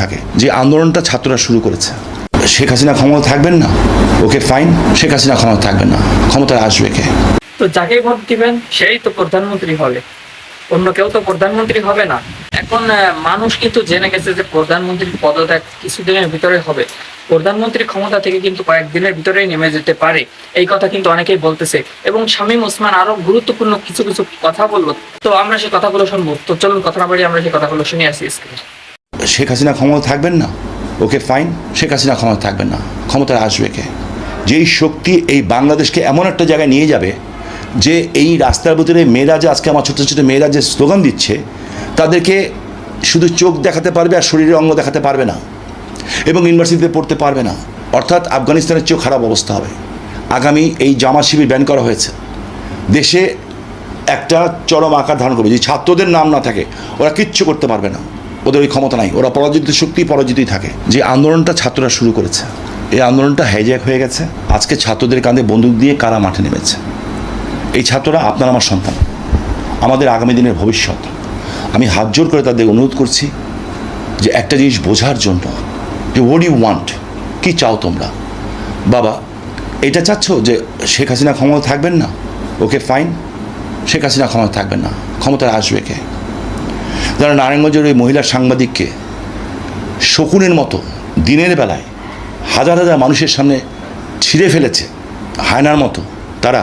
থাকে। যে আন্দোলনটা ছাত্ররা শুরু করেছে। শেখ হাসিনা ক্ষমতা থাকবেন না? ওকে ফাইন শেখ হাসিনা ক্ষমতা থাকবেন না। ক্ষমতায় আসবে কে? তো যাকে ভোট দিবেন, সেই তো প্রধানমন্ত্রী হবে। অন্য কেউ তো প্রধানমন্ত্রী হবে না। এখন মানুষ কিন্তু জেনে গেছে যে প্রধানমন্ত্রীর পদত্যাগ কিছুদিনের ভিতরে হবে। প্রধানমন্ত্রী ক্ষমতা থেকে কিন্তু কয়েকদিনের ভিতরেই নেমে যেতে পারে। এই কথা কিন্তু অনেকেই বলতেছে। এবং শামীম ওসমান আরও গুরুত্বপূর্ণ কিছু কিছু কথা বলব তো আমরা সেই কথাগুলো শুনব। তো চলুন, কথা না বাড়ি আমরা সেই কথাগুলো শুনে আসি স্ক্রিনে। শেখ হাসিনা ক্ষমতা থাকবেন না, ওকে ফাইন শেখ হাসিনা ক্ষমতা থাকবেন না, ক্ষমতায় আসবে কে? যেই শক্তি এই বাংলাদেশকে এমন একটা জায়গায় নিয়ে যাবে যে এই রাস্তার ভিতরে মেয়েরা যে আজকে আমার ছোটো ছোটো মেয়েরা যে স্লোগান দিচ্ছে, তাদেরকে শুধু চোখ দেখাতে পারবে আর শরীরের অঙ্গ দেখাতে পারবে না এবং ইউনিভার্সিটিতে পড়তে পারবে না। অর্থাৎ আফগানিস্তানের চেয়েও খারাপ অবস্থা হবে। আগামী এই জামা শিবির ব্যান করা হয়েছে। দেশে একটা চরম আকার ধারণ করবে। যদি ছাত্রদের নাম না থাকে, ওরা কিচ্ছু করতে পারবে না। ওদের ওই ক্ষমতা নাই। ওরা পরাজিত শক্তি পরাজিতই থাকে। যে আন্দোলনটা ছাত্ররা শুরু করেছে, এই আন্দোলনটা হাইজ্যাক হয়ে গেছে। আজকে ছাত্রদের কাঁধে বন্দুক দিয়ে কারা মাঠে নেমেছে? এই ছাত্ররা আপনার আমার সন্তান। আমাদের আগামী দিনের ভবিষ্যৎ। আমি হাত জোর করে তাদের অনুরোধ করছি যে একটা জিনিস বোঝার জন্য যে হোয়াট ইউ ওয়ান্ট কী চাও তোমরা? বাবা, এটা চাচ্ছ যে শেখ হাসিনা ক্ষমতা থাকবেন না? ওকে ফাইন শেখ হাসিনা ক্ষমতা থাকবেন না। ক্ষমতায় আসবে কে? যারা নারায়ণগঞ্জের ওই মহিলা সাংবাদিককে শকুনের মতো দিনের বেলায় হাজার হাজার মানুষের সামনে ছিঁড়ে ফেলেছে, হায়নার মতো, তারা